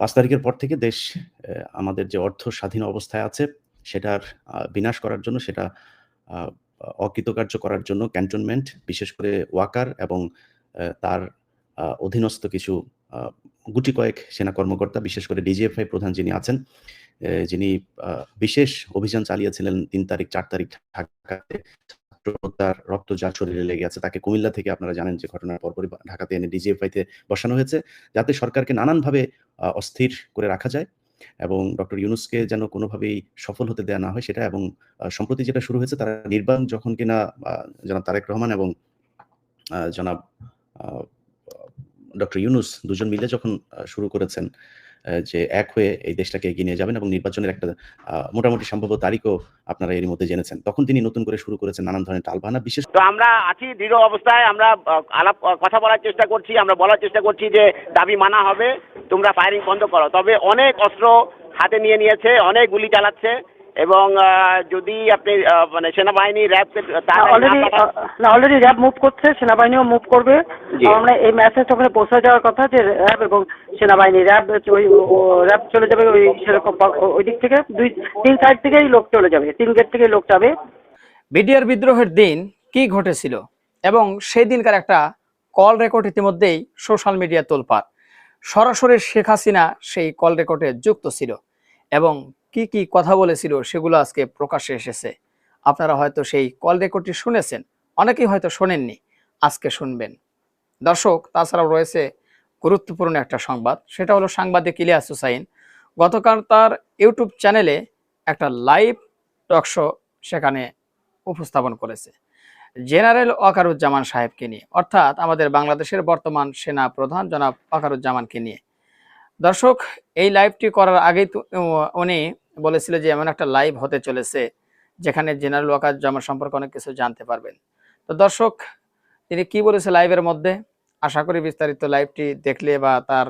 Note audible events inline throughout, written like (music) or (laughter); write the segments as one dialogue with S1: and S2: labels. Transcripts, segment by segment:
S1: পাঁচ তারিখের পর থেকে দেশ আমাদের যে অর্থ স্বাধীন অবস্থায় আছে, সেটার বিনাশ করার জন্য, সেটা অকৃতকার্য করার জন্য ক্যান্টনমেন্ট বিশেষ করে ওয়াকার এবং তার অধীনস্থ কিছু গুটি কয়েক সেনা কর্মকর্তা, বিশেষ করে ডিজিএফআই প্রধান যিনি আছেন যিনি বিশেষ অভিযান চালিয়েছিলেন তিন তারিখ, চার তারিখ ঢাকাতে। তার যার শরীরে লেগে আছে। তাকে কুমিল্লা থেকে আপনারা জানেন যে ঘটনার পরপরই ঢাকাতে এনে ডিজিএফআইতে বসানো হয়েছে। যাতে সরকারকে নানানভাবে অস্থির করে রাখা যায় এবং ডক্টর ইউনুসকে যেন কোনোভাবেই সফল হতে দেওয়া না হয় সেটা এবং সম্প্রতি যেটা শুরু হয়েছে তারা নির্বাণ যখন কিনা জনাব তারেক রহমান এবং জনাব ডক্টর ইউনুস দুজন মিলে যখন শুরু করেছেন যে এক হয়ে এই দেশটাকে এগিয়ে নিয়ে যাবেন এবং নির্বাচনের একটা মোটামুটি সম্ভব তারিখও আপনারা এর মধ্যে জেনেছেন। তখন তিনি নতুন করে শুরু করেছেন নানান ধরনের টালবাহানা। বিশেষ
S2: তো আমরা আছি দৃঢ় অবস্থায়, আমরা আলাপ কথা বলার চেষ্টা করছি, আমরা বলার চেষ্টা করছি যে দাবি মানা হবে, তোমরা ফায়ারিং বন্ধ করো। তবে অনেক অস্ত্র হাতে নিয়ে নিয়েছে, অনেক গুলি চালাচ্ছে এবং আহ, যদি আপনি আহ, মানে সেনাবাহিনী
S3: না অলরেডি র্যাব মুভ করছে সেনাবাহিনীও মুভ করবে। আমরা এই মেসেজ ওখানে পৌঁছে যাওয়ার কথা যে র্যাব এবং সেনাবাহিনী র্যাব ওই র্যাব চলে যাবে ওই সেরকম ওই দিক থেকে। দুই তিন সাইড থেকেই লোক চলে যাবে তিন গেট থেকেই লোক যাবে।
S4: বিডিআর বিদ্রোহের দিন কি ঘটেছিল? এবং সেই দিনকার একটা কল রেকর্ড ইতিমধ্যেই সোশ্যাল মিডিয়া তোলপাড়। সরাসরি শেখ হাসিনা সেই কল রেকর্ডে যুক্ত ছিল। এবং কি কি কথা বলেছিল সেগুলো আজকে প্রকাশ্যে এসেছে। আপনারা হয়তো সেই কল রেকর্ডটি শুনেছেন, অনেকেই হয়তো শোনেননি, আজকে শুনবেন। দর্শক, তাছাড়াও রয়েছে গুরুত্বপূর্ণ একটা সংবাদ, সেটা হলো সাংবাদিক ইলিয়াস হুসাইন। গতকাল তার ইউটিউব চ্যানেলে একটা লাইভ টক শো সেখানে উপস্থাপন করেছে। জেনারেল ওয়াকারুজ্জামান সাহেবকে নিয়ে, অর্থাৎ আমাদের বাংলাদেশের বর্তমান সেনা প্রধান জনাব ওয়াকারুজ্জামানকে নিয়ে। দর্শক, এই লাইভটি করার আগেই উনি বলেছিল যে এমন একটা লাইভ হতে চলেছে, যেখানে জেনারেল ওয়াকারুজ্জামান সম্পর্কে অনেক কিছু জানতে পারবেন। তো দর্শক, তিনি কি বলেছে লাইভের মধ্যে? আশা করি বিস্তারিত লাইভটি দেখলে বা তার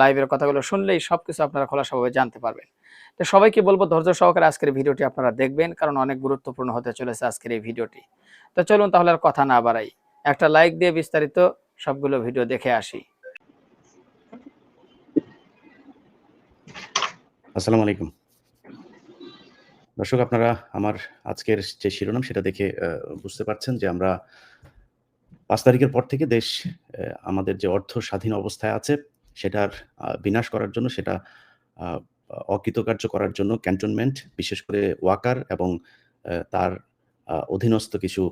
S4: লাইভের কথাগুলো শুনলেই সবকিছু আপনারা খোলাসাভাবে জানতে পারবেন। তো সবাইকে বলব ধৈর্য সহকারে আজকের ভিডিওটি আপনারা দেখবেন, কারণ অনেক গুরুত্বপূর্ণ হতে চলেছে আজকের এই ভিডিওটি। তো চলুন তাহলে আর কথা না বাড়াই। একটা লাইক দিয়ে বিস্তারিত সবগুলো ভিডিও দেখে আসি।
S1: আসসালামু আলাইকুম। দর্শক, আপনারা আমার আজকের যে শিরোনাম সেটা দেখে বুঝতে পারছেন যে আমরা পাঁচ তারিখের পর থেকে দেশ আমাদের যে অর্থ স্বাধীন অবস্থায় আছে, সেটার বিনাশ করার জন্য, সেটা অকৃতকার্য করার জন্য ক্যান্টনমেন্ট, বিশেষ করে ওয়াকার এবং তার অধীনস্থ কিছু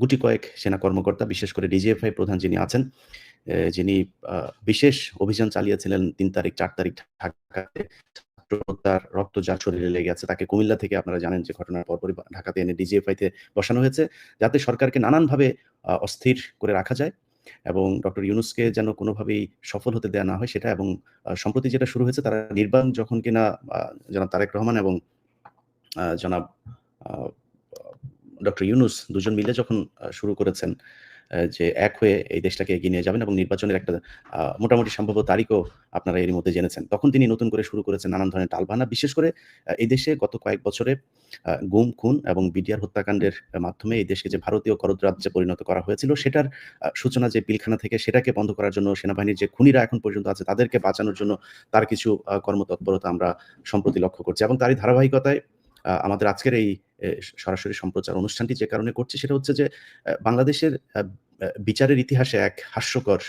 S1: গুটি কয়েক সেনা কর্মকর্তা, বিশেষ করে ডিজিএফআই প্রধান যিনি আছেন যিনি বিশেষ অভিযান চালিয়েছিলেন তিন তারিখ, চার তারিখ ঢাকাতে তার রক্ত যার শরীরে লেগে আছে। তাকে কুমিল্লা থেকে আপনারা জানেন যে ঘটনার পরপরই ঢাকাতে এনে ডিজিএফআইতে বসানো হয়েছে। যাতে সরকারকে নানানভাবে অস্থির করে রাখা যায় এবং ডক্টর ইউনুসকে যেন কোনোভাবেই সফল হতে দেওয়া না হয় সেটা এবং সম্প্রতি যেটা শুরু হয়েছে তারা নির্বাণ যখন কিনা জনাব তারেক রহমান এবং জনাব ডক্টর ইউনুস দুজন মিলে যখন শুরু করেছেন যে এক হয়ে এই দেশটাকে এগিয়ে নিয়ে যাবেন এবং নির্বাচনের একটা মোটামুটি সম্ভব তারিখও আপনারা এর মধ্যে জেনেছেন। তখন তিনি নতুন করে শুরু করেছেন নানান ধরনের টালবাহানা। বিশেষ করে এই দেশে গত কয়েক বছরে গুম, খুন এবং বিডিআর হত্যাকাণ্ডের মাধ্যমে এই দেশকে যে ভারতীয় করদ রাজ্যে পরিণত করা হয়েছিল, সেটার সূচনা যে পিলখানা থেকে সেটাকে বন্ধ করার জন্য সেনাবাহিনীর যে খুনিরা এখন পর্যন্ত আছে, তাদেরকে বাঁচানোর জন্য তার কিছু কর্মতৎপরতা আমরা সম্প্রতি লক্ষ্য করছি। এবং তারই ধারাবাহিকতায় আমাদের আজকের এই সরাসরি সম্প্রচার অনুষ্ঠানটি যে কারণে করছে সেটা হচ্ছে যে বাংলাদেশের বিচারের ইতিহাসে এক হাস্যকর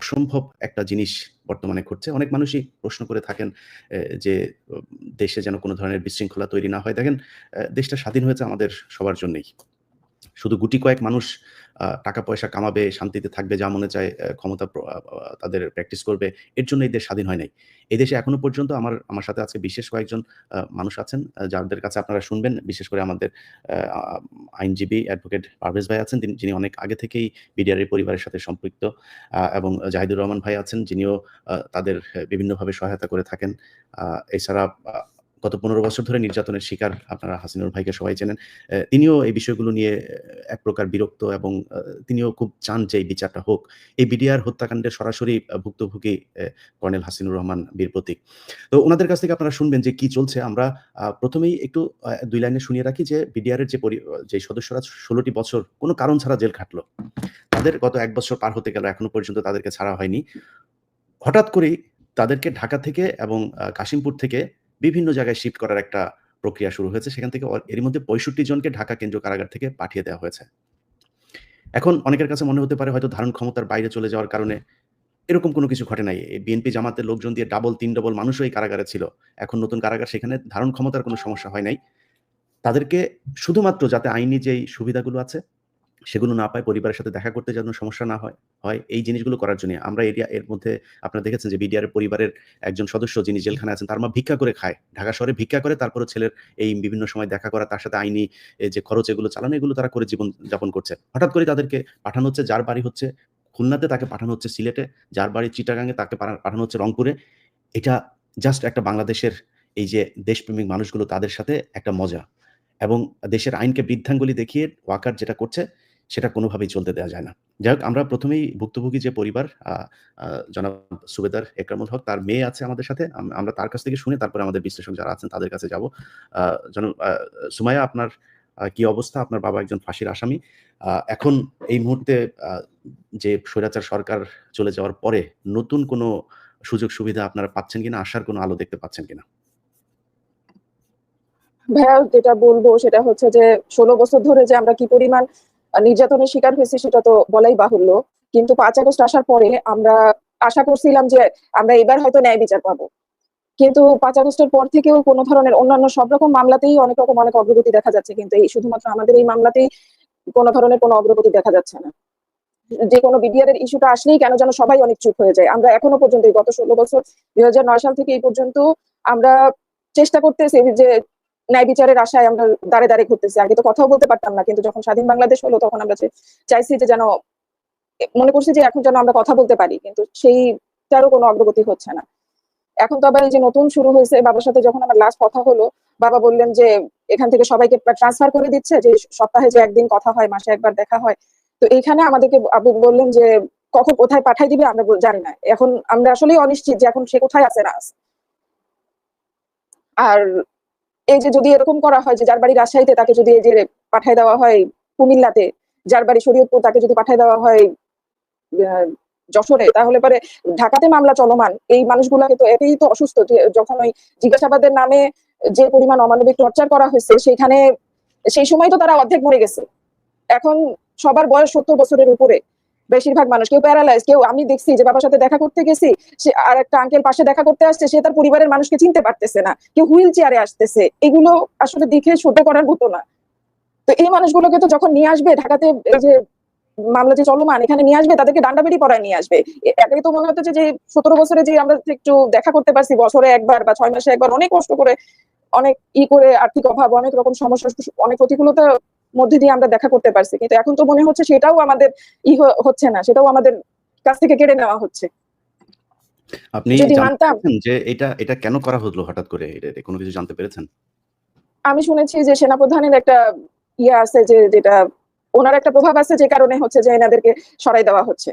S1: অসম্ভব একটা জিনিস বর্তমানে ঘটছে। অনেক মানুষই প্রশ্ন করে থাকেন যে দেশে যেন কোনো ধরনের বিশৃঙ্খলা তৈরি না হয়। দেখেন দেশটা স্বাধীন হয়েছে আমাদের সবার জন্যই। শুধু গুটি কয়েক মানুষ টাকা পয়সা কামাবে, শান্তিতে থাকবে, যা মনে চায় ক্ষমতা তাদের প্র্যাকটিস করবে, এর জন্য এই দেশ স্বাধীন হয় নাই। এই দেশে এখনও পর্যন্ত আমার আমার সাথে আজকে বিশেষ কয়েকজন মানুষ আছেন যাদের কাছে আপনারা শুনবেন, বিশেষ করে আমাদের আইনজীবী অ্যাডভোকেট পারভেজ ভাই আছেন যিনি অনেক আগে থেকেই বিডিআর পরিবারের সাথে সম্পৃক্ত এবং জাহিদুর রহমান ভাই আছেন, যিনিও তাদের বিভিন্নভাবে সহায়তা করে থাকেন। এছাড়া গত পনেরো বছর ধরে নির্যাতনের শিকার আপনারা হাসিনুর ভাইকে সবাই চেনেন। তিনিও এই বিষয়গুলো নিয়ে এক প্রকার বিরক্ত এবং তিনিও খুব চান যে এই বিচারটা হোক। এই বিডিআর হত্যাকাণ্ডে সরাসরি ভুক্তভোগী কর্নেল হাসিনুর রহমান বীর প্রতীক। তো ওনাদের কাছ থেকে আপনারা শুনবেন যে কি চলছে। আমরা প্রথমেই একটু দুই লাইনে শুনিয়ে রাখি যে বিডিআর এর যে যে সদস্যরা ষোলোটি বছর কোনো কারণ ছাড়া জেল খাটলো, তাদের গত এক বছর পার হতে গেল, এখনও পর্যন্ত তাদেরকে ছাড়া হয়নি। হঠাৎ করেই তাদেরকে ঢাকা থেকে এবং কাশিমপুর থেকে বিভিন্ন জায়গায় শিফট করার একটা প্রক্রিয়া শুরু হয়েছে। সেখান থেকে এর মধ্যে ৬৫ জনকে ঢাকা কেন্দ্রীয় কারাগার থেকে পাঠিয়ে দেওয়া হয়েছে। এখন অনেকের কাছে মনে হতে পারে হয়তো ধারণ ক্ষমতার বাইরে চলে যাওয়ার কারণে এরকম কোনো কিছু ঘটে নাই। বিএনপি জামাতের লোকজন দিয়ে ডাবল, তিন ডবল মানুষও এই কারাগারে ছিল। এখন নতুন কারাগার সেখানে ধারণ ক্ষমতার কোনো সমস্যা হয় নাই। তাদেরকে শুধুমাত্র যাতে আইনি যেই সুবিধাগুলো আছে, সেগুলো না পায়, পরিবারের সাথে দেখা করতে যেন সমস্যা না হয় হয়, এই জিনিসগুলো করার জন্যই। আমরা এরিয়া এর মধ্যে আপনারা দেখেছেন যে বিডিআর পরিবারের একজন সদস্য যিনি জেলখানায় আছেন, তার মা ভিক্ষা করে খায়। ঢাকা শহরে ভিক্ষা করে তারপরে ছেলের এই বিভিন্ন সময় দেখা করা, তার সাথে আইনি যে খরচ এগুলো চালানো, এগুলো তারা করে জীবন যাপন করছে। হঠাৎ করে তাদেরকে পাঠানো হচ্ছে, যার বাড়ি হচ্ছে খুলনাতে, তাকে পাঠানো হচ্ছে সিলেটে, যার বাড়ি চিটাগাঙে, তাকে পাঠানো হচ্ছে রংপুরে। এটা জাস্ট একটা বাংলাদেশের এই যে দেশপ্রেমিক মানুষগুলো তাদের সাথে একটা মজা। এবং দেশের আইনকে বৃদ্ধাঙ্গুলি দেখিয়ে ওয়াকার যেটা করছে, সেটা কোনোভাবেই চলতে দেওয়া যায় না। যাই হোক আমরা প্রথমেই ভুক্তভোগী যে পরিবার জনাব সুবেদার একরামুল হক, তার মেয়ে আছে আমাদের সাথে। আমরা তার কাছ থেকে শুনে তারপরে আমাদের বিশ্লেষক যারা আছেন তাদের কাছে যাব। জনাব আ সুমাইয়া আপনার কি অবস্থা? আপনার বাবা একজন ফাঁসির আসামি। এখন এই মুহূর্তে যে স্বৈরাচার সরকার চলে যাওয়ার পরে নতুন কোনো সুযোগ সুবিধা আপনারা পাচ্ছেন কিনা? আসার কোনো আলো দেখতে পাচ্ছেন কিনা?
S5: ভাইয়া যেটা বলব সেটা হচ্ছে যে ১৬ বছর ধরে যে আমরা কি পরিমাণ নির্যাতনের শিকার হয়েছি সেটা তো বলাই বাহুল্য। কিন্তু পাঁচ আগস্ট আসার পরে আমরা আশা করছিলাম যে আমরা এবার হয়তো ন্যায় বিচার পাবো। কিন্তু পাঁচ আগস্টের পর থেকেও কোন ধরনের অন্যান্য সব রকম মামলাতেই অনেক রকম অনেক অগ্রগতি দেখা যাচ্ছে। কিন্তু এই শুধুমাত্র আমাদের এই মামলাতেই কোন ধরনের কোনো অগ্রগতি দেখা যাচ্ছে না। যেকোনো বিডিআর এর ইস্যুটা আসলেই কেন যেন সবাই অনেক চুপ হয়ে যায়। আমরা এখনও পর্যন্ত গত ১৬ বছর ২০০৯ সাল থেকে এই পর্যন্ত আমরা চেষ্টা করতেছি যে ন্যায় বিচারের আশায় আমরা দাঁড়ে, দাঁড়ে ঘুরতেছি। আগে তো কথাও বলতে পারতাম না। কিন্তু যখন স্বাধীন বাংলাদেশ হলো তখন আমরা চাইছি যে যেন মনে করছি যে এখন যেন আমরা কথা বলতে পারি। কিন্তু সেইটারও কোনো অগ্রগতি হচ্ছে না। এখন তো আবার এই যে নতুন শুরু হয়েছে বাবার সাথে যখন আমার লাস্ট কথা হলো, বাবা বললেন যে এখান থেকে সবাইকে ট্রান্সফার করে দিচ্ছে যে সপ্তাহে যে একদিন কথা হয়, মাসে একবার দেখা হয়। তো এইখানে আমাদেরকে বললেন যে কখন কোথায় পাঠায় দিবে আমরা জানি না। এখন আমরা আসলেই অনিশ্চিত যে এখন সে কোথায় আছে না আর এই যে যদি এরকম করা হয় যে যার বাড়ি রাজশাহীতে তাকে যদি এই যে পাঠায় দেওয়া হয় কুমিল্লাতে, যার বাড়ি শরীয়তপুর তাকে যদি পাঠায় দেওয়া হয় যশোরে তাহলে পরে ঢাকাতে মামলা চলমান। এই মানুষগুলাকে তো এতেই তো অসুস্থ যখন ওই জিজ্ঞাসাবাদের নামে যে পরিমাণ অমানবিক টর্চার করা হয়েছে সেখানে সেই সময় তো তারা অর্ধেক মরে গেছে। এখন সবার বয়স ৭০ বছরের উপরে। বেশিরভাগ মানুষ কেউ প্যারালাইজ, কেউ আমি দেখছি যে বাবার সাথে দেখা করতে গেছি, সে আর একটা আঙ্কেল পাশে দেখা করতে আসছে, সে তার পরিবারের মানুষকে চিনতে পারতেছে না। কেউ হুইল চেয়ারে আসতেছে। এগুলো আসলে দেখে সহ্য করার মতো না। তো এই মানুষগুলোকে তো যখন নিয়ে আসবে ঢাকাতে যে মামলা যে চলমান এখানে নিয়ে আসবে তাদেরকে ডান্ডাবেড়ি পরায় নিয়ে আসবে। এ এটাই তো মনে হচ্ছে যে ১৭ বছরে যে আমরা একটু দেখা করতে পারছি বছরে একবার বা ছয় মাসে একবার অনেক কষ্ট করে অনেক ই করে আর্থিক অভাব, অনেক রকম সমস্যা অনেক প্রতিকূলতার মধ্যে দিয়ে আমরা দেখা করতে পারছি। কিন্তু এখন তো মনে হচ্ছে সেটাও আমাদের ই হচ্ছে না। সেটাও আমাদের কাছ থেকে কেড়ে নেওয়া হচ্ছে।
S1: আপনি যে এটা এটা কেন করা হলো হঠাৎ করে? কোনো কিছু জানতে পেরেছেন?
S5: আমি শুনেছি যে সেনাপ্রধানের একটা ইয়ে আছে যে যেটা উনার একটা প্রভাব আছে যে কারণে হচ্ছে যে এনাদেরকে সরাই দেওয়া হচ্ছে।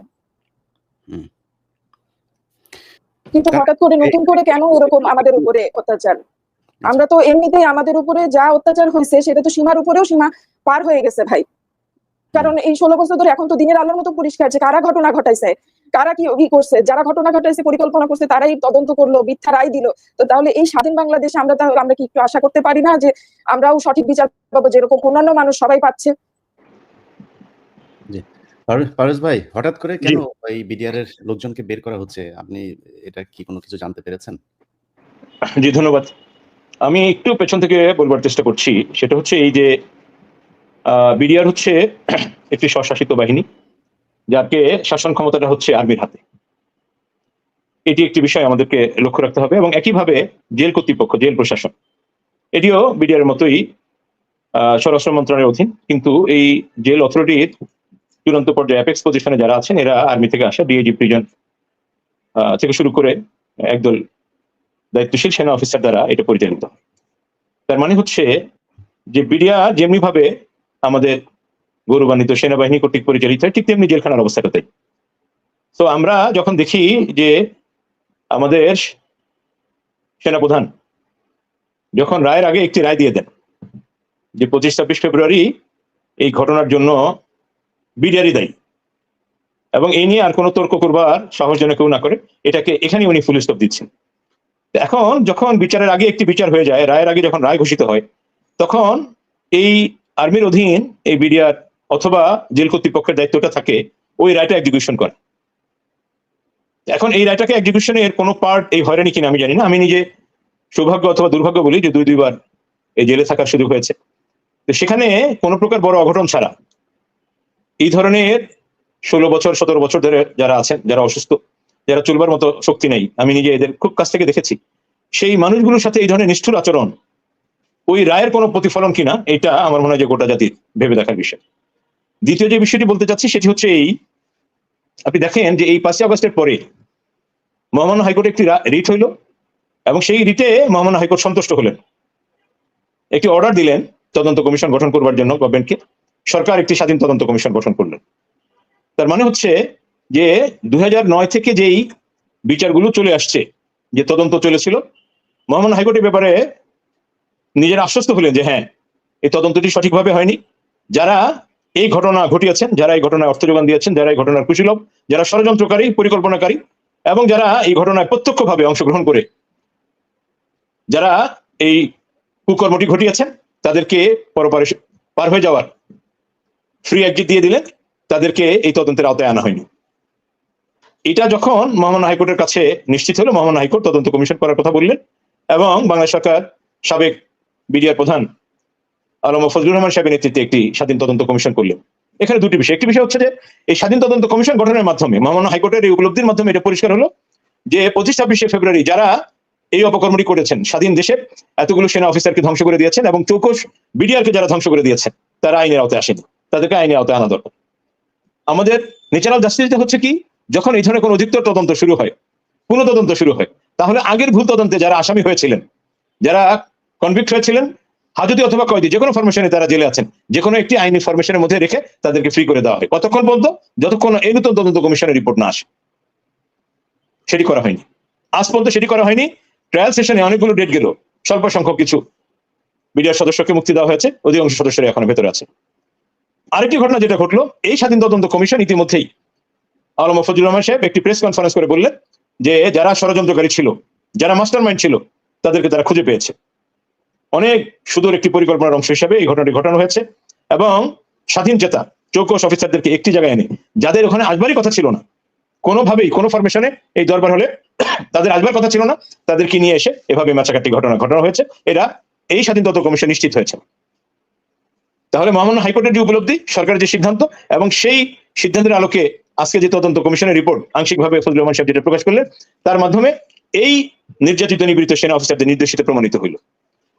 S5: কিন্তু হঠাৎ করে নতুন করে কেন এরকম আমাদের উপরে অত্যাচার? আমরা তো এমনিতেই আমাদের উপরে যা অত্যাচার হয়েছে সেটা তো সীমার উপরেও সীমা পার হয়ে গেছে ভাই। কারণ এই ১৬ বছর ধরে এখন তো দিনের আলোর মতো পরিষ্কার যে কারা ঘটনা ঘটাইছে, কারা কি ই করছে, যারা ঘটনা ঘটাইছে পরিকল্পনা করছে তারাই তদন্ত করল, মিথ্যা রায় দিল। তো তাহলে এই স্বাধীন বাংলাদেশে আমরা তাহলে আমরা কি একটু আশা করতে পারি না যে আমরাও সঠিক বিচার পাবো যেরকম অন্যান্য মানুষ সবাই পাচ্ছে?
S1: পারভেজ ভাই হঠাৎ করে কেন এই বিডিআর এর লোকজনকে বের করা হচ্ছে? আপনি এটা কি কোনো কিছু জানতে পেরেছেন?
S6: জি, ধন্যবাদ। আমি একটু পেছন থেকে বলবার চেষ্টা করছি। সেটা হচ্ছে এই যে বিডিআর হচ্ছে (clears throat) একটি স্বশাসিত বাহিনী। যাকে শাসন ক্ষমতাটা হচ্ছে আর্মির হাতে। এটি একটি বিষয় আমাদেরকে লক্ষ্য রাখতে হবে এবং একইভাবে জেল কর্তৃপক্ষ, জেল প্রশাসন এটিও বিডিআর মতোই স্বরাষ্ট্র মন্ত্রণালয়ের অধীন। কিন্তু এই জেল অথরিটির চূড়ান্ত পর্যায়ে অ্যাপেক্স পজিশনে যারা আছেন এরা আর্মি থেকে আসা ডিআইজি প্রিজন থেকে শুরু করে একদল দায়িত্বশীল সেনা অফিসার দ্বারা এটা পরিচালিত তার মানে হচ্ছে যে বিডিআর যেমনিভাবে আমাদের গৌরবান্বিত সেনাবাহিনী কর্তৃক পরিচালিত ঠিক তেমনি জেলখানার অবস্থাটা তাই। তো আমরা যখন দেখি যে আমাদের সেনাপ্রধান যখন রায়ের আগে একটি রায় দিয়ে দেন যে ২৫-২৬ ফেব্রুয়ারি এই ঘটনার জন্য বিডিআরই দায়ী। এবং এই নিয়ে আর কোনো তর্ক করবার সাহস যেন কেউ না করে, এটাকে এখানে উনি ফুল স্টপ দিচ্ছেন এখন যখন বিচারের আগে একটি বিচার হয়ে যায়, রায়ের আগে যখন রায় ঘোষিত হয়, তখন এই আর্মির অধীন এই বিডিআর অথবা জেল কর্তৃপক্ষের দায়িত্বটা থাকে, ওই রায়টা এক্সিকিউশন করে। এখন এই রায়টাকে এক্সিকিউশনের কোনো পার্ট এই হয়রানি কিনা আমি জানি না। আমি নিজে সৌভাগ্য অথবা দুর্ভাগ্য বলি যে দুই, দুইবার এই জেলে থাকার সুযোগ হয়েছে। তো সেখানে কোনো প্রকার বড় অঘটন ছাড়া এই ধরনের ষোলো বছর, সতেরো বছর ধরে যারা আছেন, যারা অসুস্থ যারা চলবার মতো শক্তি নেই। আমি নিজে এদের খুব কাছ থেকে দেখেছি। সেই মানুষগুলোর সাথে এই ধরনের নিষ্ঠুর আচরণ, ওই রায়ের কোনো প্রতিফলন কিনা, এটা আমার মনে হয় যে গোটা জাতির ভেবে দেখার বিষয়। দ্বিতীয় যে বিষয়টি বলতে চাচ্ছি, সেটি হচ্ছে এই, আপনি দেখেন যে এই পাঁচই আগস্টের পরে মহামান্য হাইকোর্টে একটি রিট হইল এবং সেই রিটে মহামান্য হাইকোর্ট সন্তুষ্ট হলেন। একটি অর্ডার দিলেন তদন্ত কমিশন গঠন করবার জন্য গভর্নমেন্টকে। সরকার একটি স্বাধীন তদন্ত কমিশন গঠন করলেন। তার মানে হচ্ছে যে দু হাজার নয় থেকে যেই বিচারগুলো চলে আসছে, যে তদন্ত চলেছিল, মহামান্য হাইকোর্টের ব্যাপারে নিজের আশ্বস্ত হলেন যে হ্যাঁ এই তদন্তটি সঠিকভাবে হয়নি। যারা এই ঘটনা ঘটিয়েছেন, যারা এই ঘটনায় অর্থ যোগান দিয়েছেন, যারা এই ঘটনার কুশীলভ যারা ষড়যন্ত্রকারী, পরিকল্পনাকারী এবং যারা এই ঘটনায় প্রত্যক্ষভাবে অংশগ্রহণ করে, যারা এই কুকর্মটি ঘটিয়েছেন, তাদেরকে পরপারে পার হয়ে যাওয়ার ফ্রি এক্সিট দিয়ে দিলেন, তাদেরকে এই তদন্তের আওতায় আনা হয়নি। এটা যখন মহামান্য হাইকোর্টের কাছে নিশ্চিত হলো, মহামান্য হাইকোর্ট তদন্ত কমিশন করার কথা বললেন এবং বাংলাদেশ সরকার সাবেক বিডিআর প্রধান আলম ফজলুর রহমান সাহেবের নেতৃত্বে একটি স্বাধীন তদন্ত কমিশন করলেন। এখানে দুটি বিষয়। একটি বিষয় হচ্ছে যে, এই স্বাধীন তদন্ত কমিশন গঠনের মাধ্যমে, মহামান্য হাইকোর্টের এই উপলব্ধির মাধ্যমে এটা পরিষ্কার হলো যে, পঁচিশ ছাব্বিশে ফেব্রুয়ারি যারা এই অপকর্মটি করেছেন, স্বাধীন দেশে এতগুলো সেনা অফিসারকে ধ্বংস করে দিয়েছেন এবং চৌকস বিডিআরকে যারা ধ্বংস করে দিয়েছেন, তারা আইনের আওতায় আসেনি। তাদেরকে আইনের আওতায় আনা দরকার। আমাদের ন্যাচারাল জাস্টিসটা হচ্ছে কি? যখন এই ধরনের কোনো অধিকতর তদন্ত শুরু হয়, পুনঃ তদন্ত শুরু হয়, তাহলে আগের ভুল তদন্তে যারা আসামি হয়েছিলেন, যারা কনভিক্ট হয়েছিলেন, হাজতি অথবা কয়েদি, যে কোনো ফরমেশনে তারা জেলে আছেন, যে কোনো একটি আইনি ফরমেশনের মধ্যে রেখে তাদেরকে ফ্রি করে দেওয়া হয়। কতক্ষণ বলতো যতক্ষণ এই নতুন তদন্ত কমিশনের রিপোর্ট না আসে। সেটি করা হয়নি। আজ পর্যন্ত সেটি করা হয়নি। ট্রায়াল সেশনে অনেকগুলো ডেট গেল। স্বল্প সংখ্যক কিছু বিডিআর সদস্যকে মুক্তি দেওয়া হয়েছে, অধিকাংশ সদস্যরা এখন ভেতরে আছে আরেকটি ঘটনা যেটা ঘটলো, এই স্বাধীন তদন্ত কমিশন ইতিমধ্যেই আলম ফজলুর রহমান সাহেব একটি প্রেস কনফারেন্স করে বললেন যে যারা ষড়যন্ত্রকারী ছিল, যারা মাস্টার মাইন্ড ছিল, তাদেরকে তারা খুঁজে পেয়েছে। অনেক সুদূর একটি পরিকল্পনার অংশ হিসেবে এই ঘটনাটি ঘটানো হয়েছে এবং স্বাধীন চেতা চৌকস অফিসারদেরকে একটি জায়গায় এনে, যাদের ওখানে আসবারই কথা ছিল না, কোনোভাবেই, কোনো ফরমেশনে এই দরবার হলে (coughs) তাদের আসবার কথা ছিল না, তাদেরকে নিয়ে এসে এভাবে ম্যাচাকাটি ঘটনা ঘটানো হয়েছে। এরা এই স্বাধীন তদন্ত কমিশন নিশ্চিত হয়েছে। তাহলে মহামান্য হাইকোর্টের যে উপলব্ধি, সরকারের যে সিদ্ধান্ত এবং সেই সিদ্ধান্তের আলোকে আজকে যে তদন্ত কমিশনের রিপোর্ট আংশিকভাবে ফজলুর রহমান সাহেব যেটা প্রকাশ করলেন, তার মাধ্যমে এই নির্যাতিত নিবৃত্ত সেনা অফিসারদের নির্দেশিত প্রমাণিত হইল।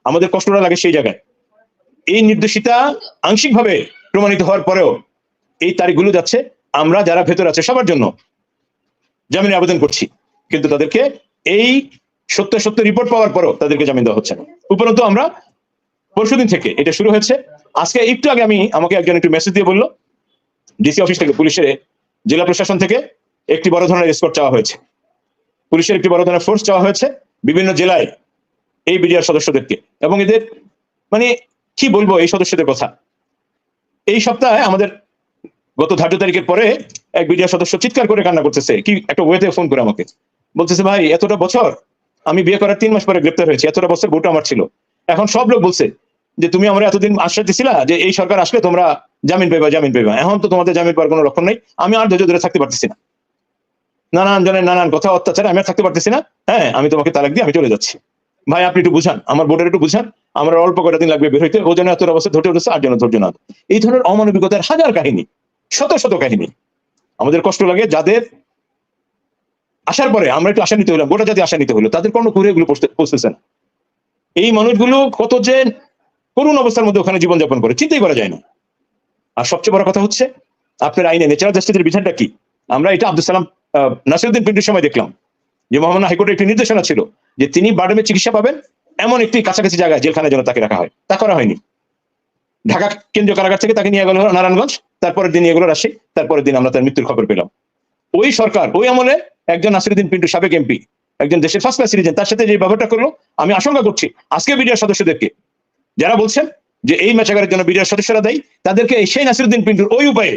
S6: আমাদের কষ্টটা লাগে সেই জায়গায়। এই নির্দেশিতা আংশিকভাবে প্রমাণিত হওয়ার পরেও এই তারিখগুলো যাচ্ছে, আমরা যারা ভেতর আছে সবার জন্য জামিনের আবেদন করছি। কিন্তু তাদেরকে এই সত্য সত্য রিপোর্ট পাওয়ার পরও তাদেরকে জামিন দেওয়া হচ্ছে না। উপরন্তু আমরা পরশুদিন থেকে এটা শুরু হয়েছে। আজকে একটু আগে আমি, আমাকে একজন একটু মেসেজ দিয়ে বলল ডিসি অফিস থেকে পুলিশের জেলা প্রশাসন থেকে একটি বড় ধরনের এসকোর্ট চাওয়া হয়েছে। পুলিশের একটি বড় ধরনের ফোর্স চাওয়া হয়েছে বিভিন্ন জেলায় এই বিডিআর সদস্যদেরকে। এবং এদের মানে কি বলব এই সদস্যদের কথা? এই সপ্তাহে আমাদের গত ধার্য তারিখের পরে এক বিডিআর সদস্য চিৎকার করে কান্না করতেছে। কি একটা ওয়েতে ফোন করে আমাকে। বলতেছে, ভাই, এতটা বছর আমি বিয়ে করার তিন মাস পরে গ্রেপ্তার হয়েছি। এতটা বছর ভোট আমার ছিল। এখন সব লোক বলছে যে তুমি আমরা এতদিন আশ্বাস দিছিলা যে এই সরকার আসলে তোমরা জামিন পেবা জামিন পেবা এখন তো তোমাদের জামিন পাওয়ার কোনো লক্ষণ নেই। আমি আর ধৈর্য ধরে থাকতে পারতেছি না। নানান জনের নানান কথা, অত্যাচারে আমি আর থাকতে পারতেছি না। হ্যাঁ আমি তোমাকে তালাক দিয়ে আমি চলে যাচ্ছি। ভাই, আপনি একটু বুঝান, আমার বোর্ডের একটু বুঝান। আমার অল্প কটা দিন লাগবে বের হইতে। ও জন্য এত অবস্থা ধৈর্য ধরছে আর জন্য ধৈর্য না এই ধরনের অমানবিকতার হাজার কাহিনী, শত শত কাহিনী। আমাদের কষ্ট লাগে যাদের আসার পরে আমরা একটু আশা নিতে হলাম গোটা জাতি আশা নিতে হলো তাদের কোনো ঘুরে এগুলো পৌঁছতেছে না। এই মানুষগুলো কত যে করুণ অবস্থার মধ্যে ওখানে জীবনযাপন করে, চিন্তাই করা যায় না। আর সবচেয়ে বড় কথা হচ্ছে, আপনার আইনে ন্যাচারাল জাস্টিসের বিধানটা কি? আমরা এটা আব্দুল সালাম নাসিরুদ্দিন পিন্টুর সময় দেখলাম, যে মহামান্য হাইকোর্টের একটি নির্দেশনা ছিল যে তিনি বার্ডেমে চিকিৎসা পাবেন এমন একটি কাছাকাছি জায়গায় জেলখানায় যেন তাকে রাখা হয়। তা করা হয়নি। ঢাকা কেন্দ্রীয় কারাগার থেকে তাকে নিয়ে গেল নারায়ণগঞ্জ, তারপরের দিন নিয়ে গেল রাজশাহী, তারপরের দিন আমরা তার মৃত্যুর খবর পেলাম। ওই সরকার, ওই আমলে একজন নাসিরুদ্দিন পিন্টু সাবেক এমপি, একজন দেশের ফার্স্ট ক্লাস সিটিজেন তার সাথে যে ব্যবহারটা করল, আমি আশঙ্কা করছি, আজকে বিডিআর সদস্যদেরকে যারা বলছেন যে এই ম্যাচাগারের জন্য বিডিআর সদস্যরা দেয়, তাদেরকে সেই নাসিরুদ্দিন পিন্টুর ওই উপায়ে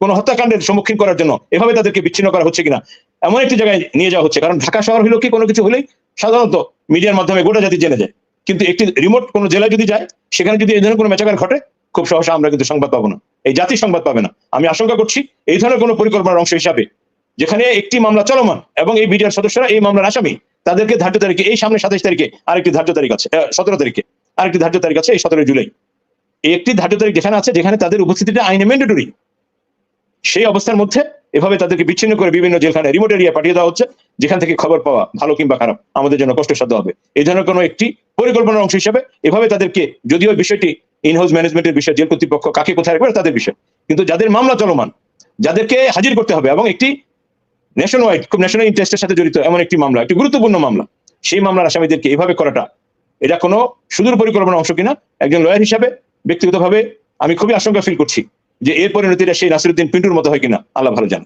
S6: কোনো হত্যাকাণ্ডের সম্মুখীন করার জন্য এভাবে তাদেরকে বিচ্ছিন্ন করা হচ্ছে কিনা, এমন একটি জায়গায় নিয়ে যাওয়া হচ্ছে। কারণ ঢাকা শহর হলো কি, কোনো কিছু হলেই সাধারণত মিডিয়ার মাধ্যমে গোটা জাতি জেনে যায়। কিন্তু একটি রিমোট কোনো জেলায় যদি যায়, সেখানে যদি এই ধরনের কোনো মেচাকার ঘটে, খুব সহসা আমরা কিন্তু সংবাদ পাবো না। এই জাতি সংবাদ পাবে না। আমি আশঙ্কা করছি এই ধরনের কোনো পরিকল্পনার অংশ হিসাবে, যেখানে একটি মামলা চলমান এবং এই বিডিআর সদস্যরা এই মামলার আসামি, তাদেরকে ধার্য তারিখে, এই সামনে সাতাইশ তারিখে আরেকটি ধার্য তারিখ আছে সতেরো তারিখে। আরেকটি ধার্য তারিখ আছে, এই সতেরো জুলাই। একটি ধার্য তারিখ যেখানে আছে, যেখানে তাদের উপস্থিতিটা আইনে ম্যান্ডেটরি সেই অবস্থার মধ্যে এভাবে তাদেরকে বিচ্ছিন্ন করে বিভিন্ন জেলখানে রিমোট এরিয়া পাঠিয়ে দেওয়া হচ্ছে, যেখান থেকে খবর পাওয়া ভালো কিংবা খারাপ, আমাদের জন্য কষ্টসাধ্য হবে। এই ধরনের কোনো একটি পরিকল্পনার অংশ হিসেবে এভাবে তাদেরকে, যদিও বিষয়টি ইনহাউস ম্যানেজমেন্টের বিষয়, জেল কর্তৃপক্ষ কাকে কোথায় রাখবে তাদের বিষয়। কিন্তু যাদের মামলা চলমান, যাদেরকে হাজির করতে হবে এবং একটি ন্যাশন ওয়াইড খুব ন্যাশনাল ইন্টারেস্টের সাথে জড়িত এমন একটি মামলা, একটি গুরুত্বপূর্ণ মামলা, সেই মামলার আসামিদেরকে এভাবে করাটা এটা কোনো সুদূর পরিকল্পনার অংশ কিনা, একজন লয়ার হিসাবে ব্যক্তিগতভাবে আমি খুবই আশঙ্কা ফিল করছি যে এর পরিণতিটা সেই নাসিরুদ্দিন পিন্টুর মতো হয় কিনা, আল্লাহ ভালো জান।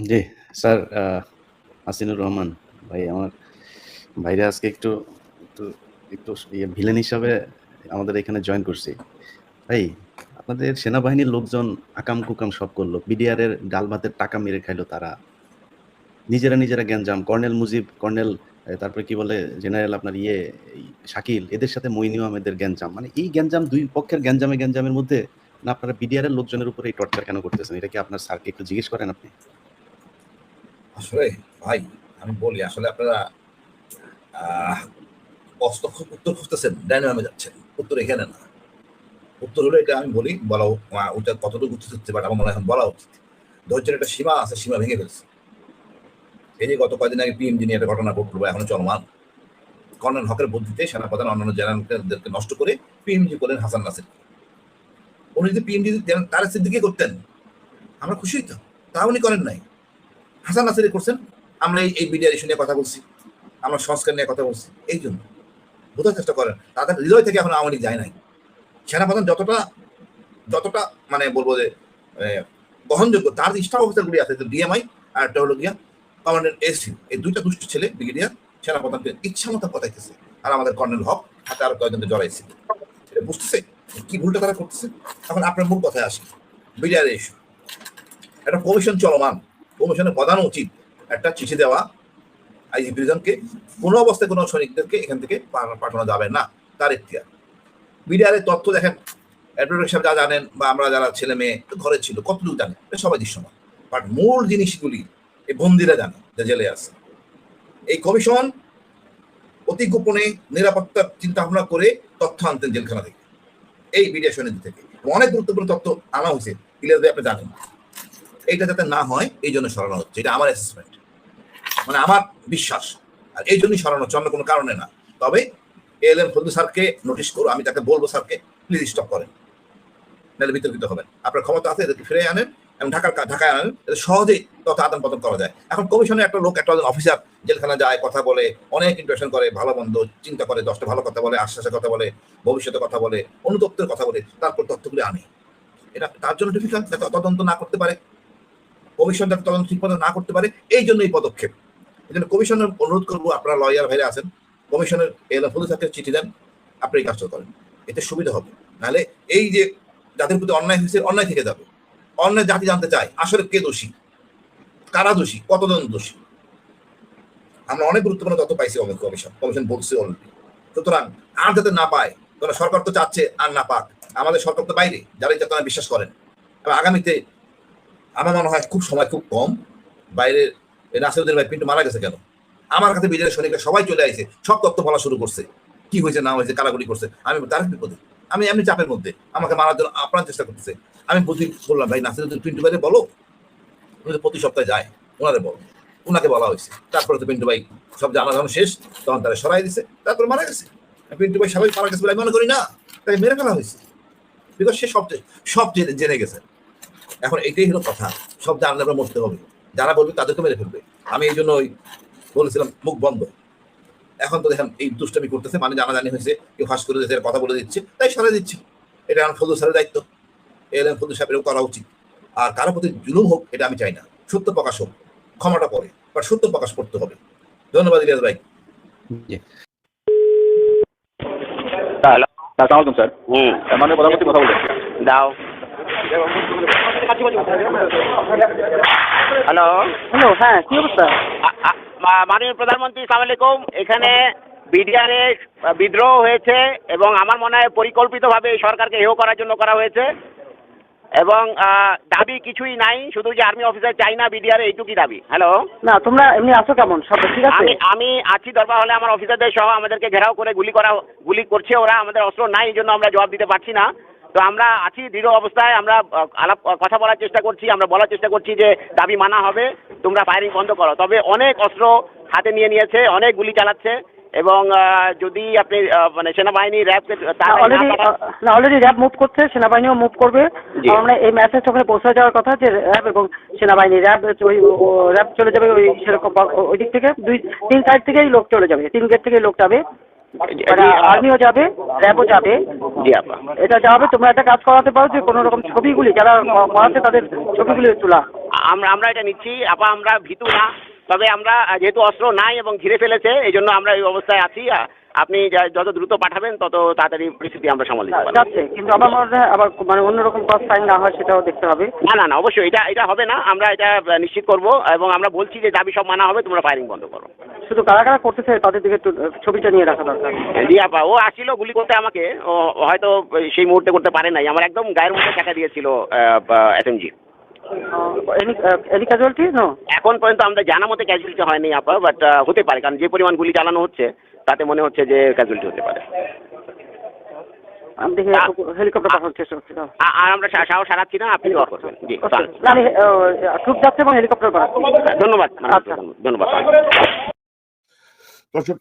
S6: (clears throat)
S1: জি, স্যার আসিনুর রহমান ভাই আমার ভাইরা আজকে একটু একটু একটু ইয়ে ভিলেন হিসাবে আমাদের এখানে জয়েন করছি। ভাই, আপনাদের সেনাবাহিনীর লোকজন আকাম কুকাম সব করল বিডিআর এর ডাল ভাতের টাকা মেরে খাইলো তারা। নিজেরা নিজেরা গ্যাঞ্জাম, কর্নেল মুজিব, কর্নেল তারপরে কি বলে জেনারেল আপনার ইয়ে শাকিল, এদের সাথে মইনু আহমেদের গ্যাঞ্জাম। মানে এই গ্যাঞ্জাম দুই পক্ষের গ্যাঞ্জামে গ্যাঞ্জামের মধ্যে না আপনারা বিডিআর এর লোকজনের উপরে এই টর্চার কেন করতেছেন? এটা কি আপনার স্যারকে একটু জিজ্ঞেস করেন আপনি?
S7: আসলে ভাই, আমি বলি, আসলে আপনারা প্রশ্ন উত্তর খুঁজতেছেন ডাইনামে যাচ্ছেন। উত্তর এখানে না। উত্তর হলো এটা আমি বলি, বলা ওটা কতটুকু উচিত হচ্ছে বাট আমার মনে হয় বলা উচিত। ধৈর্যের একটা সীমা আছে, সীমা ভেঙে ফেলছে। এই যে গত কয়েকদিন আগে পিএমজি নিয়ে একটা ঘটনা ঘটলো বা এখনও চলমান, কর্নেল হকের বুদ্ধিতে সেনাপ্রধান অন্যান্য জেনারেলদেরকে নষ্ট করে পিএমজি করেন হাসান নাসির। উনি যদি পিএমজি তার সিদ্দিকে করতেন, আমরা খুশি হইতাম তা উনি করেন নাই। হাসান নাসির করছেন, আমরা এই মিডিয়ার ইস্যু নিয়ে কথা বলছি, আমরা সংস্কার নিয়ে কথা বলছি, এই জন্য। বোঝার চেষ্টা করেন, তাদের হৃদয় থেকে এখন আওয়ামী যায় নাই। সেনাপ্রধান যতটা যতটা মানে বলব যে গ্রহণযোগ্য তার স্টাফ অফিসারগুলি আছে ডিএমআই আর একটা হলো গিয়া কমান্ডেন্ট এসি এই দুইটা দুষ্ট ছেলে, ব্রিগেডিয়ার, সেনাপ্রধানকে ইচ্ছা মতো কথাইতেছে আর আমাদের কর্নেল হক হাতে আরও কয়েকজনকে জড়াইছে। বুঝতেছে? কি ভুলটা তারা করতেছে? এখন আপনার মূল কথায় আসি। বিডিআর ইস্যু একটা কমিশন চলমান। কমিশনের প্রধান উচিত একটা চিঠি দেওয়া আইজি প্রিজনকে কোনো অবস্থায় কোনো সৈনিকদেরকে এখান থেকে পাঠানো যাবে না। তার ইতিহার বিডিআর তথ্য দেখেন, অ্যাডভোকেট সাহেব যা জানেন বা আমরা যারা ছেলে মেয়ে, ঘরে ছিল, কতটুকু জানেন? সবাই দৃশ্যমান। বাট মূল জিনিসগুলি এই বন্দিরা জানে যে জেলে আছে। এই কমিশন অতি গোপনে নিরাপত্তার চিন্তা ভাবনা করে তথ্য আনতেন জেলখানা থেকে, এই বিডিআর সৈনিক থেকে। অনেক গুরুত্বপূর্ণ তথ্য আনা হয়েছে। ইলিয়াস আপনি জানেন। এইটা যাতে না হয়, এই জন্য সরানো হচ্ছে। এটা আমার অ্যাসেসমেন্ট মানে আমার বিশ্বাস। আর এই জন্যই সরানো হচ্ছে, অন্য কোনো কারণে না। তবে এল এম ফজলু স্যারকে নোটিশ করো, আমি তাকে বলব স্যারকে প্লিজ স্টপ করেন। নাহলে বিতর্কিত হবেন। আপনার ক্ষমতা আছে, এদেরকে ফিরে আনেন। এবং ঢাকার ঢাকায় আনেন সহজেই তথ্য আদান প্রদান করা যায়। এখন কমিশনে একটা লোক, একটা অফিসার জেলখানা যায়, কথা বলে, অনেক ইন্টারেকশন করে, ভালো মন্দ চিন্তা করে, দশটা ভালো কথা বলে আশ্বাসের কথা বলে, ভবিষ্যতের কথা বলে, অনুতপ্তের কথা বলে, তারপর তথ্যগুলি আনে। এটা তার জন্য ডিফিকাল্ট যাতে তদন্ত না করতে পারে। কমিশন যাতে তদন্ত ঠিক মতো না করতে পারে, এই জন্য এই পদক্ষেপ। এই জন্য কমিশনের অনুরোধ করব, আপনারা লয়ার ভাইরা আছেন, কমিশনের এল ফুল সাথে চিঠি দেন, আপনি এই কাজটা করেন। এতে সুবিধা হবে। নাহলে এই যে যাদের প্রতি অন্যায় হয়েছে, অন্যায় থেকে যাবে। অন্যায় জাতি জানতে চায়, আসলে কে দোষী? কারা দোষী? কতজন দোষী? আমরা অনেক গুরুত্বপূর্ণ তথ্য পাইছি কমিশন কমিশন বলছে অলরেডি সুতরাং আর যাতে না পায় কারণ সরকার তো চাচ্ছে আর না পাক, আমাদের সরকার তো বাইরে, যারা চেতনা বিশ্বাস করেন। এবং আগামীতে আমার মনে হয় খুব সময় খুব কম বাইরের নাসিরুদ্দিন ভাই পিন্টু মারা গেছে কেন? আমার কাছে বিজয়ের সৈনিকরা সবাই চলে আসছে সব তথ্য বলা শুরু করছে, কি হয়েছে, না হয়েছে, কারাগুলি করছে, আমি তার বিপদে আমি এমনি চাপের মধ্যে। আমাকে মারার জন্য আপনার চেষ্টা করতেছে। আমি বুঝি বললাম, ভাই নাসিরুদ্দিন পিন্টু ভাইরে বলো। উনি প্রতি সপ্তাহে যায়, ওনারে বলো। ওনাকে বলা হয়েছে। তারপরে তো পিন্টু ভাই সব জানা জানা শেষ, তখন তারা সরাই দিছে, তারপরে মারা গেছে। পিন্টু ভাই সবাই মারা গেছে বলে আমি মনে করি না, তাই মেরে ফেলা হয়েছে। বিকজ সে সব সব জেনে- জেনে গেছে। এখন এটাই হলো কথা। সব জানলে আমরা মরতে হবে। যারা বলবে তাদেরকে মেরে ফেলবে। আমি এই জন্য ওই বলেছিলাম, মুখ বন্ধ। এখন তো দেখেন এই দুষ্টামি করতেছে মানে জানাজানি হয়েছে কেউ ফাঁস করে দিচ্ছে কথা বলে দিচ্ছে তাই সরে দিচ্ছি। এটা আমার ফজল স্যারের দায়িত্ব। এল এম ফজল সাহেবেরও করা উচিত। আর কারও প্রতি জুলুম হোক এটা আমি চাই না। সত্য প্রকাশ হোক ক্ষমাটা পরে বা সত্য প্রকাশ করতে হবে। ধন্যবাদ ইলিয়াস ভাই।
S1: জি।
S2: হ্যালো
S8: আসসালামাইকুম স্যার।
S2: হুম।
S8: মাননীয় প্রধানমন্ত্রী কথা বলবেন
S2: দাও। হ্যালো।
S3: হ্যালো। হ্যাঁ কি অবস্থা?
S2: মাননীয় প্রধানমন্ত্রী সালাম আলাইকুম। এখানে বিডিআরে বিদ্রোহ হয়েছে এবং আমার মনে হয় পরিকল্পিতভাবে এই সরকারকে হেয় করার জন্য করা হয়েছে। এবং দাবি কিছুই নাই শুধু যে আর্মি অফিসার চাই না বিডিআর এইটুকুই দাবি। হ্যালো?
S3: না তোমরা এমনি আছো কেমন? সব ঠিক আছে?
S2: আমি আমি আছি দরবার হলে আমার অফিসারদের সহ আমাদেরকে ঘেরাও করে গুলি করা গুলি করছে ওরা আমাদের অস্ত্র নাই এই জন্য আমরা জবাব দিতে পারছি না। তো আমরা আছি দৃঢ় অবস্থায় আমরা আলাপ কথা বলার চেষ্টা করছি আমরা বলার চেষ্টা করছি যে দাবি মানা হবে তোমরা ফায়ারিং বন্ধ করো। তবে অনেক অস্ত্র হাতে নিয়ে নিয়েছে অনেক গুলি চালাচ্ছে এবং যদি আপনি মানে সেনাবাহিনী র্যাবকে
S3: অলরেডি না অলরেডি র্যাব মুভ করছে সেনাবাহিনীও মুভ করবে। আমরা এই মেসেজ ওখানে পৌঁছে যাওয়ার কথা যে র্যাব এবং সেনাবাহিনী র্যাব ওই র্যাব চলে যাবে ওই সেরকম ওই দিক থেকে। দুই তিন সাইড থেকেই লোক চলে যাবে তিন গেট থেকেই লোক যাবে। আর্মিও যাবে র্যাবও যাবে।
S2: জি আপা।
S3: এটা যা হবে তোমরা একটা কাজ করাতে পারো যে কোনো রকম ছবিগুলি যারা করাচ্ছে তাদের ছবিগুলি তোলা।
S2: আমরা আমরা এটা নিচ্ছি। আপা আমরা ভীতু না। তবে আমরা যেহেতু অস্ত্র নাই এবং ঘিরে ফেলেছে এই জন্য আমরা এই অবস্থায় আছি। আপনি যত দ্রুত পাঠাবেন তত তাড়াতাড়ি পরিস্থিতি আমরা সামাল দিতে পারব।
S3: কিন্তু আমার মনে হয় আবার মানে অন্যরকম কস্ট সাইন না হয় সেটাও দেখতে হবে।
S2: না না না অবশ্যই এটা এটা হবে না আমরা এটা নিশ্চিত করব এবং আমরা বলছি যে দাবি সব মানা হবে তোমরা ফায়ারিং বন্ধ করো।
S3: শুধু কারা কারা করতেছে তাদের দিকে একটু ছবিটা নিয়ে রাখা দরকার।
S2: জি আপা ও আসছিল গুলি করতে আমাকে ও হয়তো সেই মুহূর্তে করতে পারে নাই আমার একদম গায়ের মধ্যে টাকা দিয়েছিল এসএমজি এখন পর্যন্ত আমাদের জানা মতে ক্যাজুয়ালিটি হয়নি আপা বাট হতে পারে কারণ যে পরিমাণ গুলি চালানো হচ্ছে তাতে মনে হচ্ছে যে ক্যাজুয়ালিটি হতে পারে।
S3: আমি দেখি হেলিকপ্টার পাঠানোর চেষ্টা করছি
S2: আর আমরা সাহস হারাচ্ছি না আপনি দোয়া করবেন। জি
S3: আমি ট্রুপ যাচ্ছে এবং হেলিকপ্টার পাঠাচ্ছি।
S2: ধন্যবাদ
S3: আচ্ছা।
S2: ধন্যবাদ
S8: দর্শক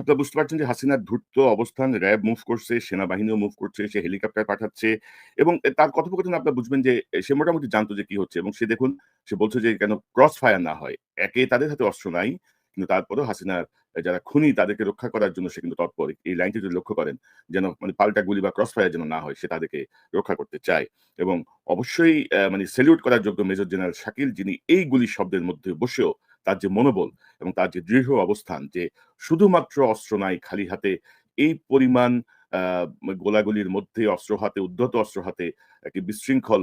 S8: আপনারা বুঝতে পারছেন যে হাসিনার ধূর্ত অবস্থান র্যাব মুভ করছে সেনাবাহিনীও মুভ করছে সে হেলিকপ্টার পাঠাচ্ছে এবং তার কথোপকথন আপনারা বুঝবেন যে সে মোটামুটি জানতো যে কি হচ্ছে এবং সে দেখুন সে বলছে যে কেন ক্রস ফায়ার না হয়। একে তাদের হাতে অস্ত্র নাই কিন্তু তারপরেও হাসিনার যারা খুনি তাদেরকে রক্ষা করার জন্য সে কিন্তু তৎপর। এই লাইনটি যদি লক্ষ্য করেন, যেন মানে পাল্টা গুলি বা ক্রস ফায়ার যেন না হয়, সে তাদেরকে রক্ষা করতে চায়। এবং অবশ্যই মানে সেলিউট করার যোগ্য মেজর জেনারেল শাকিল, যিনি এই গুলি শব্দের মধ্যে বসেও তার যে মনোবল এবং তার যে দৃঢ় অবস্থান, যে শুধুমাত্র অস্ত্র নাই, খালি হাতে এই পরিমাণ গোলাগুলির মধ্যে অস্ত্র হাতে উদ্ধত অস্ত্র হাতে একটি বিশৃঙ্খল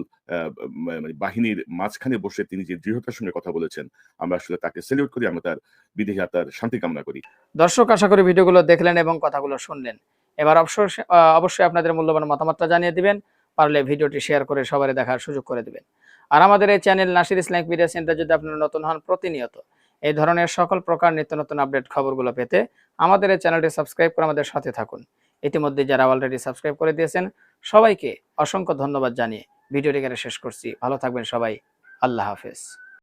S8: মানে বাহিনীর মাঝখানে বসে তিনি যে দৃঢ়তার সঙ্গে কথা বলেছেন আমরা আসলে তাকে সেলিউট করি আমরা তার বিদেহী আত্মার শান্তি কামনা করি।
S4: দর্শক আশা করি ভিডিওগুলো দেখলেন এবং কথাগুলো শুনলেন। এবার আহ, অবশ্যই আপনাদের মূল্যবান মতামতটা জানিয়ে দিবেন পারলে ভিডিওটি শেয়ার করে সবারই দেখার সুযোগ করে দিবেন। আর আমাদের এই channel Nasir Islamic Media Centre যদি আপনারা নতুন হন প্রতিনিয়ত এই ধরনের সকল প্রকার নিত্য নতুন আপডেট খবরগুলো পেতে আমাদের এই চ্যানেলটি সাবস্ক্রাইব করে আমাদের সাথে থাকুন। ইতিমধ্যে যারা অলরেডি সাবস্ক্রাইব করে দিয়েছেন, সবাইকে অসংখ্য ধন্যবাদ জানিয়ে ভিডিওটি এখানে শেষ করছি। ভালো থাকবেন সবাই। আল্লাহ হাফেজ।